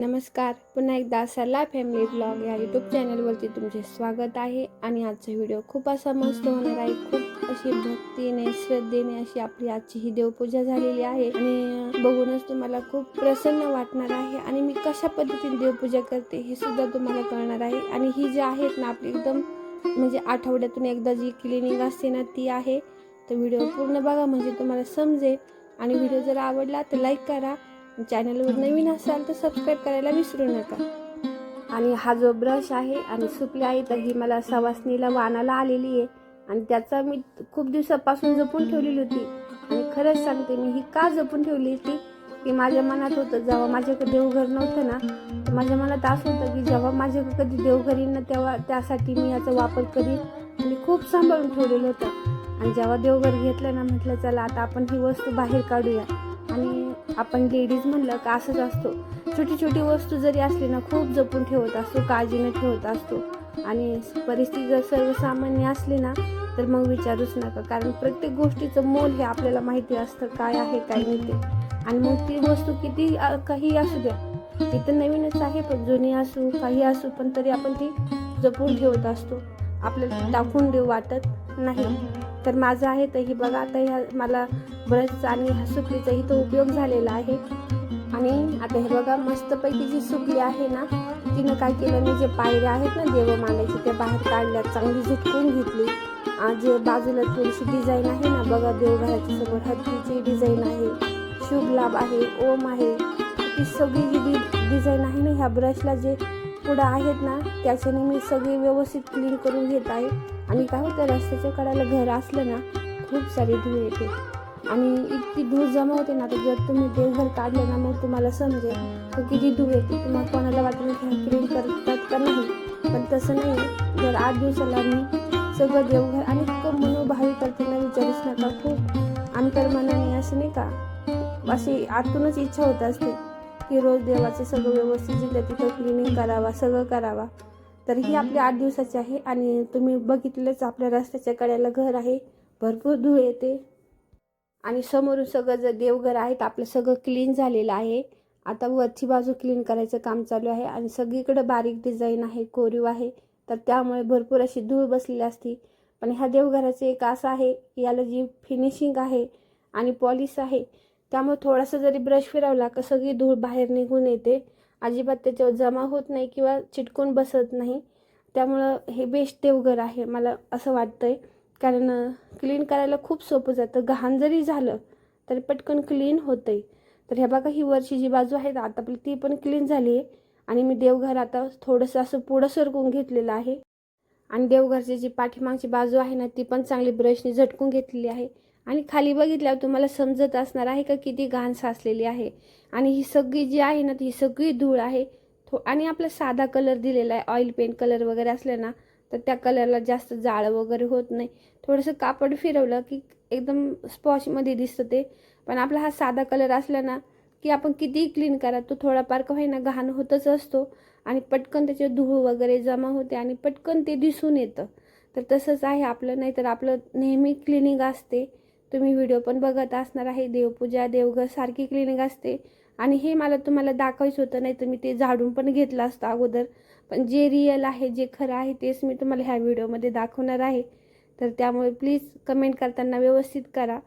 नमस्कार. पुन्हा एकदा सरला फॅमिली ब्लॉग या यूट्यूब चॅनलवरती तुमचे स्वागत आहे आणि आजचा व्हिडिओ खूप असा मस्त होणार आहे. खूप अशी भक्तीने श्रद्धेने अशी आपली आजची ही देवपूजा झालेली आहे आणि बघूनच तुम्हाला खूप प्रसन्न वाटणार आहे आणि मी कशा पद्धतीने देवपूजा करते हे सुद्धा तुम्हाला कळणार आहे. आणि ही जी आहेत ना आपली एकदम म्हणजे आठवड्यातून एकदा जी क्लिनिंग असते ना ती आहे. तर व्हिडिओ पूर्ण बघा म्हणजे तुम्हाला समजेल. आणि व्हिडिओ जर आवडला तर लाईक करा. चॅनलवर नवीन असाल तर सबस्क्राईब करायला विसरू नका. आणि हा जो ब्रश आहे आणि सुकली आहे तर ही मला सवासनीला वानाला आलेली आहे. आणि त्याचा मी खूप दिवसापासून जपून ठेवलेली होती. आणि खरंच सांगते मी ही का जपून ठेवली होती? की माझ्या मनात होतं जेव्हा माझ्याकडे देवघर नव्हतं ना माझ्या मनात असं होतं की जेव्हा माझ्याकडे कधी देवघर येईल ना तेव्हा त्यासाठी मी याचा वापर करीन. आणि खूप सांभाळून ठेवलेलं होतं. आणि जेव्हा देवघर घेतलं ना म्हटलं चला आता आपण ही वस्तू बाहेर काढूया. आपण लेडीज म्हणलं का असंच असतो. छोटी छोटी वस्तू जरी असली ना खूप जपून ठेवत असतो काळजीने ठेवत असतो. आणि परिस्थिती जर सर्वसामान्य असली ना तर मग विचारूच नका. कारण प्रत्येक गोष्टीचं मोल हे आपल्याला माहिती असतं काय आहे काय नाही ते. आणि मग ती वस्तू किती काही असू द्या. ती तर नवीनच आहे पण जुनी असू काही असू पण तरी आपण ती जपून ठेवत असतो. आपल्याला टाकून देऊ वाटत नाही. तर माझं आहे तर ही बघा आता ह्या मला ब्रशचा आणि ह्या सुकलीचा इथं उपयोग झालेला आहे. आणि आता हे बघा मस्तपैकी जी सुकली आहे ना तिनं काय केलं मी जे पायऱ्या आहेत ना देव मानायचे त्या बाहेर काढल्या चांगली झुटकून घेतली. जे बाजूला थोडीशी डिझाईन आहे ना बघा देवघराच्या समोर हत्तीची डिझाईन आहे शुभ लाभ आहे ओम आहे. ती सगळी जी डिझाईन आहे ना ह्या ब्रशला जे पुढं आहेत ना त्याच्याने मी सगळी व्यवस्थित क्लीन करून घेत आहे. आणि काय होतं रस्त्याच्या कडाला घर असलं ना खूप सारी धूळ येते. आणि इतकी धूळ जमा होते ना तर जर तुम्ही देवघर काढलं ना मग तुम्हाला समजेल तर किती धूळ येते. तुम्हाला कोणाला वाटेल की क्लीन करतात का नाही पण तसं नाही. जर आठ दिवसाला मी सगळं देवघर आणि इतकं मनोभावी करताना विचारूच नका खूप. अंतर्मनाने असं नाही का अशी आतूनच इच्छा होत असते. की रोज देवाचं सगळं व्यवस्थित जिथं तिथं क्लिनिंग करावा सगळं करावा. तर ही आपली आठ दिवसाची आहे आणि तुम्ही बघितलंच आपल्या रस्त्याच्या कड्याला घर आहे. भरपूर धूळ येते. आणि समोरून सगळं जर देवघर आहे तर आपलं सगळं क्लीन झालेलं आहे. आता वरची बाजू क्लीन करायचं काम चालू आहे आणि सगळीकडे बारीक डिझाईन आहे कोरीव आहे. तर त्यामुळे भरपूर अशी धूळ बसलेली असती. पण ह्या देवघराचं एक असं आहे याला जी फिनिशिंग आहे आणि पॉलिश आहे त्यामुळे थोडासा जरी ब्रश फिरवला का सगळी धूळ बाहेर निघून येते. अजिबात त्याच्यावर जमा होत नाही किंवा चिटकून बसत नाही. त्यामुळं हे बेस्ट देवघर आहे मला असं वाटतं आहे कारण क्लीन करायला खूप सोपं जातं. घाण जरी झालं तरी पटकन क्लीन होतंय. तर ह्या बघा ही वरची जी बाजू आहे आता आपली ती पण क्लीन झाली आहे. आणि मी देवघर आता थोडंसं असं पुढं सरकून घेतलेलं आहे. आणि देवघरची जी पाठीमागची बाजू आहे ना ती पण चांगली ब्रशने झटकून घेतलेली आहे. आणि खाली बघितल्यावर तुम्हाला समजत असणार आहे का किती घाण साचलेली आहे. आणि ही सगळी जी आहे ना ती ही सगळी धूळ आहे. थो आणि आपला साधा कलर दिलेला आहे ऑइल पेंट कलर वगैरे असलं ना तर त्या कलरला जास्त जाळ वगैरे होत नाही. थोडंसं कापड फिरवलं की एकदम स्पॉशमध्ये दिसतं ते. पण आपला हा साधा कलर असला ना की आपण कितीही क्लीन करा तो थोडाफार का होईना घाण होतच असतो. आणि पटकन त्याचे धूळ वगैरे जमा होते आणि पटकन ते दिसून येतं. तर तसंच आहे आपलं नाही तर आपलं नेहमी क्लिनिंग असते. तुम्ही व्हिडिओ पण बघत असणार आहे. देवपूजा देवघर सारखी क्लिनिक असते. आणि हे मला तुम्हाला दाखवायचं होतं नाही तर मी ते झाडून पण घेतलं असतं अगोदर. पण जे रिअल आहे जे खरं आहे तेच मी तुम्हाला ह्या व्हिडिओमध्ये दाखवणार आहे. तर त्यामुळे प्लीज कमेंट करताना व्यवस्थित करा.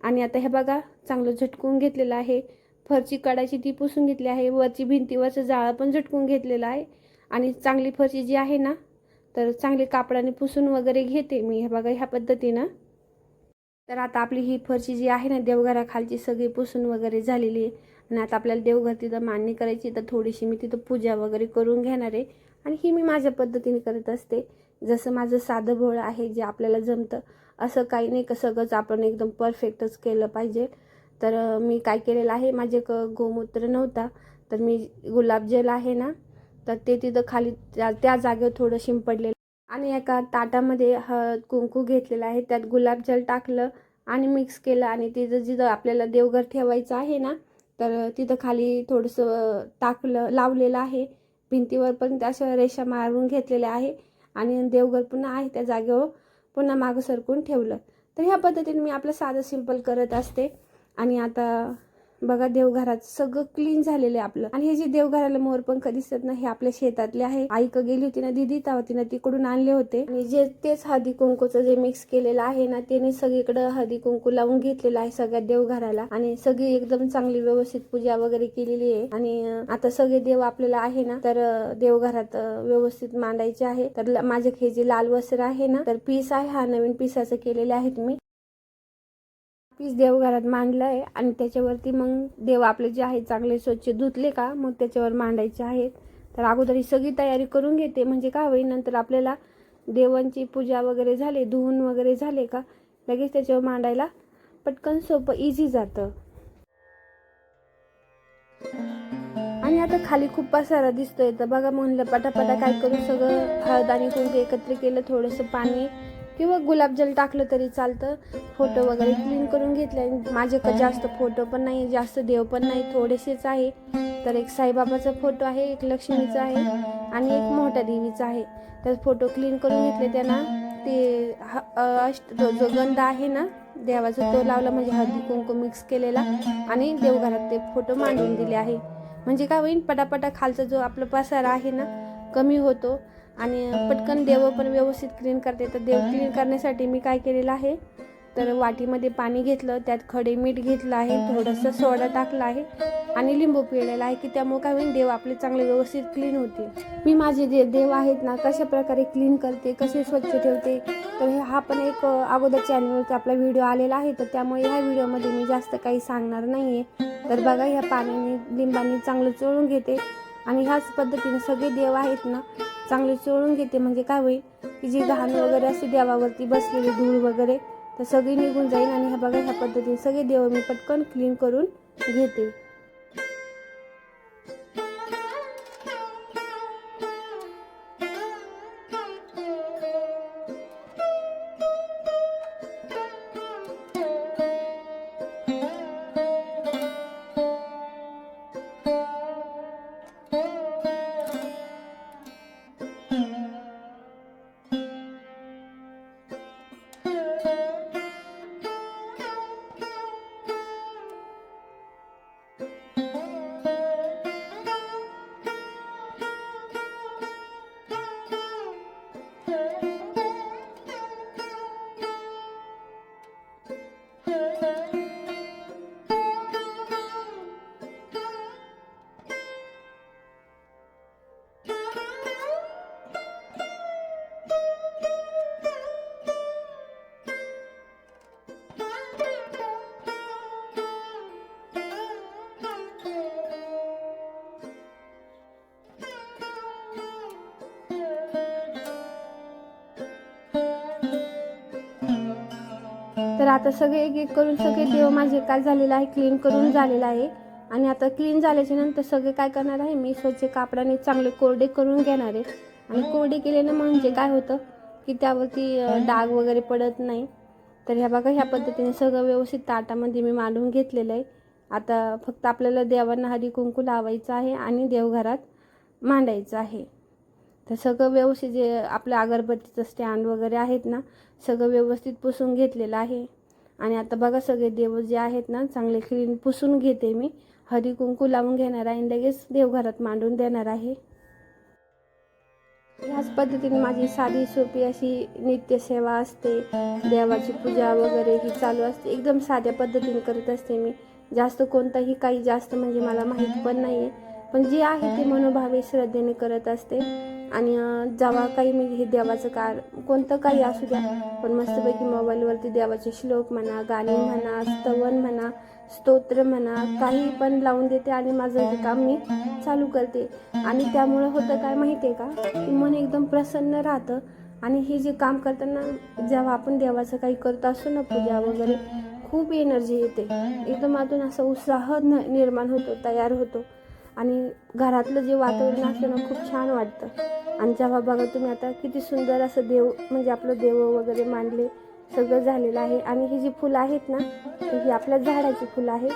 आणि आता हे बघा चांगलं झटकून घेतलेलं आहे. फरची कडाची ती पुसून घेतली आहे. वरची भिंतीवरचं जाळं पण झटकून घेतलेलं आहे. आणि चांगली फरची जी आहे ना तर चांगली कापडाने पुसून वगैरे घेते मी. हे बघा ह्या पद्धतीनं. तर आता आपली ही फरशी जी आहे ना देवघराखालची सगळी पुसून वगैरे झालेली आहे. आणि आता आपल्याला देवघर तिथं मांडणी करायची तर थोडीशी मी तिथं पूजा वगैरे करून घेणार आहे. आणि ही मी माझ्या पद्धतीने करत असते. जसं माझं साधं भोळ आहे जे आपल्याला जमतं असं काही नाही का सगळंच आपण एकदम परफेक्टच केलं पाहिजे. तर मी काय केलेलं आहे माझे क गोमूत्र नव्हता तर मी गुलाबजल आहे ना तर ते तिथं खाली त्या त्या जागेवर थोडं शिंपडलेलं आणि एका ताटामध्ये हळद कुंकू घेतलेलं आहे. त्यात गुलाबजल टाकलं आणि मिक्स केलं आणि तिथं जिथं आपल्याला देवघर ठेवायचं आहे ना तर तिथं खाली थोडंसं टाकलं लावलेलं आहे. भिंतीवर पण त्या रेषा मारून घेतलेल्या आहे आणि देवघर पुन्हा आहे त्या जागेवर पुन्हा मागं सरकून ठेवलं. तर ह्या पद्धतीने मी आपलं साधं सिंपल करत असते. आणि आता बघा देवघरात सगळं क्लीन झालेलं आहे आपलं. आणि हे जे देवघराला मोरपंख दिसत दिसतात ना हे आपल्या शेतातले आहे. आईक गेली होती ना दिदी तेव्हा तिनं तिकडून आणले होते. आणि जे तेच हळदी कुंकूचं जे मिक्स केलेलं आहे ना त्याने सगळीकडे हळदी कुंकू लावून घेतलेलं आहे सगळ्या देवघराला. आणि सगळी एकदम चांगली व्यवस्थित पूजा वगैरे केलेली आहे. आणि आता सगळे देव आपल्याला आहे ना तर देवघरात व्यवस्थित मांडायचे आहे. तर माझे हे जे लाल वस्त्र आहे ना तर पीस आहे. हा नवीन पिसाचं केलेले आहेत मी. पीस देवघरात मांडलं आहे आणि त्याच्यावरती मग देव आपले जे आहे चांगले स्वच्छ धुतले का मग त्याच्यावर मांडायचे आहेत. तर अगोदर ही सगळी तयारी करून घेते. म्हणजे काय होईल नंतर आपल्याला देवांची पूजा वगैरे झाले धुवून वगैरे झाले का लगेच त्याच्यावर मांडायला पटकन सोपं इझी जातं. आणि आता खाली खूप पसारा दिसतोय. तर बघा म्हणलं पटापटा काय करू सगळं हळद आणि कुंकू एकत्र केलं थोडंसं पाणी किंवा गुलाबजल टाकलं तरी चालतं. फोटो वगैरे क्लीन करून घेतले. माझे का जास्त फोटो पण नाही जास्त देव पण नाही थोडेसेच आहे. तर एक साईबाबाचा फोटो आहे एक लक्ष्मीचा आहे आणि एक मोठ्या देवीचा आहे. तर फोटो क्लीन करून घेतले त्यांना. ते अष्ट जो जो गंध आहे ना देवाचा तो लावला म्हणजे हळदी कुंकू मिक्स केलेला आणि देवघरात ते फोटो मांडून दिले आहे. म्हणजे काय होईल पटापटा खालचा जो आपला पसारा आहे ना कमी होतो. आणि पटकन देव पण व्यवस्थित क्लीन करते. तर देव क्लीन करण्यासाठी मी काय केलेलं आहे? तर वाटीमध्ये पाणी घेतलं त्यात खडे मीठ घेतलं आहे थोडंसं सोडा टाकला आहे आणि लिंबू पिळलेला आहे की त्यामुळे काय होईल देव आपले चांगले व्यवस्थित क्लीन होते मी माझे जे देव आहेत ना कशा प्रकारे क्लीन करते कसे स्वच्छ ठेवते तर हे हा पण एक अगोदर चॅनलवरती आपला व्हिडिओ आलेला आहे तर त्यामुळे ह्या व्हिडिओमध्ये मी जास्त काही सांगणार नाही आहे तर बघा ह्या पाण्याने लिंबाने चांगलं चोळून घेते. आणि ह्याच पद्धतीने सगळे देव आहेत ना चांगले चोळून घेते. म्हणजे काय होईल की जी घाण वगैरे असते देवावरती बसलेली धूळ वगैरे तर सगळी निघून जाईल आणि ह्या बघा ह्या पद्धतीने सगळे देव मी पटकन क्लीन करून घेते. आता सगळे एक एक करून सगळे देव माझे काय झालेलं आहे क्लीन करून झालेलं आहे. आणि आता क्लीन झाल्याच्यानंतर सगळे काय करणार आहे मी स्वच्छ कापडाने चांगले कोरडे करून घेणार आहे. आणि कोरडे केल्यानं म्हणजे काय होतं की त्यावरती डाग वगैरे पडत नाही. तर ह्या बघा ह्या पद्धतीने सगळं व्यवस्थित ताटामध्ये मी मांडून घेतलेलं आहे. आता फक्त आपल्याला देवांना हरी कुंकू लावायचं आहे आणि देवघरात मांडायचं आहे. तर सगळं व्यवस्थित जे आपलं अगरबत्तीचं स्टँड वगैरे आहेत ना सगळं व्यवस्थित पुसून घेतलेलं आहे. आणि आता बघा सगळे देव जे आहेत ना चांगले क्लीन पुसून घेते मी. हरी कुंकू लावून घेणार आहे आणि लगेच देवघरात मांडून देणार आहे. ह्याच पद्धतीने माझी साधी सोपी अशी नित्यसेवा असते. देवाची पूजा वगैरे ही चालू असते. एकदम साध्या पद्धतीने करत असते मी. जास्त कोणताही काही जास्त म्हणजे मला माहीत पण नाही आहे पण जे आहे ते मनोभावे श्रद्धेने करत असते. आणि जेव्हा काही मी हे देवाचं कार कोणतं काही असू द्या पण मस्तपैकी मोबाईलवरती देवाचे श्लोक म्हणा गाणी म्हणा स्तवन म्हणा स्तोत्र म्हणा काही पण लावून देते आणि माझं हे काम मी चालू करते. आणि त्यामुळं होतं काय माहिती आहे का की मन एकदम प्रसन्न राहतं आणि हे जे काम करताना जेव्हा आपण देवाचं काही करत असतो ना पूजा वगैरे खूप एनर्जी येते. एकदम आतून असा उत्साह न- निर्माण होतो तयार होतो. आणि घरातलं जे वातावरण असतं ना खूप छान वाटतं. आणि जेव्हा बघा तुम्ही आता किती सुंदर असं देव म्हणजे आपलं देव वगैरे मांडले सगळं झालेलं आहे. आणि ही जी फुलं आहेत ना ही आपल्या झाडाची फुलं आहेत.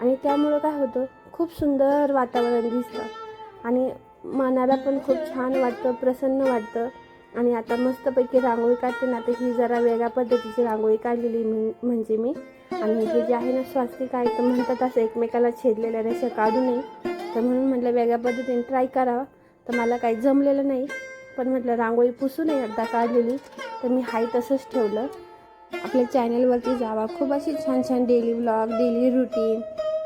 आणि त्यामुळं काय होतं खूप सुंदर वातावरण दिसतं. आणि मनाला पण खूप छान वाटतं प्रसन्न वाटतं. आणि आता मस्तपैकी रांगोळी काढते ना तर ही जरा वेगळ्या पद्धतीची रांगोळी काढलेली मी म्हणजे मी. आणि हे जे आहे ना स्वास्तिक आहे तर म्हणतात असं एकमेकाला छेदलेल्या रेषा काढू नये. तर म्हणून म्हटलं वेगळ्या पद्धतीने ट्राय करावा. तर मला काही जमलेलं नाही. पण म्हटलं रांगोळी पुसू नये एकदा काढलेली. तर मी हाय तसंच ठेवलं. आपल्या चॅनलवरती जावा. खूप अशी छान छान डेली ब्लॉग डेली रुटीन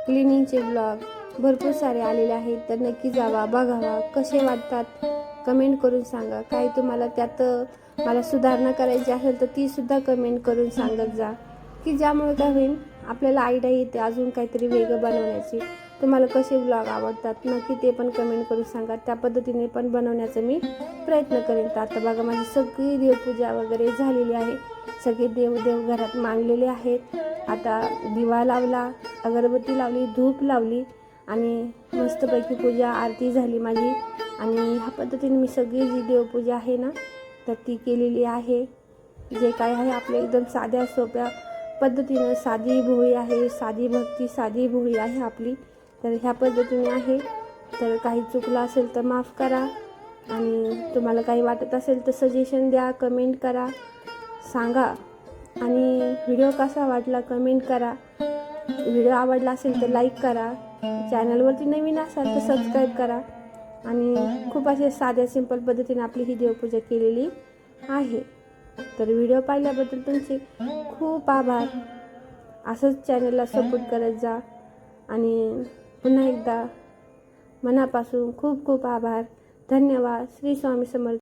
क्लिनिंगचे ब्लॉग भरपूर सारे आलेले आहेत. तर नक्की जावा बघावा. कसे वाटतात? कमेंट करून सांगा. काही तुम्हाला त्यात मला सुधारणा करायची असेल तर तीसुद्धा कमेंट करून सांगत जा. की ज्यामुळे काय होईल आपल्याला आयडिया येते अजून काहीतरी वेगळं बनवण्याची. तुम्हाला कसे ब्लॉग आवडतात नक्की ते पण कमेंट करून सांगा. त्या पद्धतीने पण बनवण्याचा मी प्रयत्न करेन. तर आता बघा माझी सगळी देवपूजा वगैरे झालेली आहे. सगळे देव देव घरात मांडलेले आहेत. आता दिवा लावला अगरबत्ती लावली धूप लावली आणि मस्तपैकी पूजा आरती झाली माझी. आणि ह्या पद्धतीने मी सगळी जी देवपूजा आहे ना तर ती केलेली आहे. जे काय आहे आपल्या एकदम साध्या सोप्या पद्धतीनं साधी भोळी आहे साधी भक्ती साधी भोळी आहे आपली. तर ह्या पद्धतीने आहे. तर काही चुकलं असेल तर माफ करा. आणि तुम्हाला काही वाटत असेल तर सजेशन द्या कमेंट करा. सांगा. आणि व्हिडिओ कसा वाटला कमेंट करा. व्हिडिओ आवडला असेल तर लाईक करा. चॅनलवरती नवीन असाल तर सबस्क्राईब करा. आणि खूप असे साध्या सिंपल पद्धतीने आपली ही देवपूजा केलेली आहे. तर व्हिडिओ पाहिल्याबद्दल तुमचे खूप आभार. असंच चॅनलला सपोर्ट करत जा. आणि पुन्हा एकदा मनापासून खूप खूप आभार. धन्यवाद. श्री स्वामी समर्थ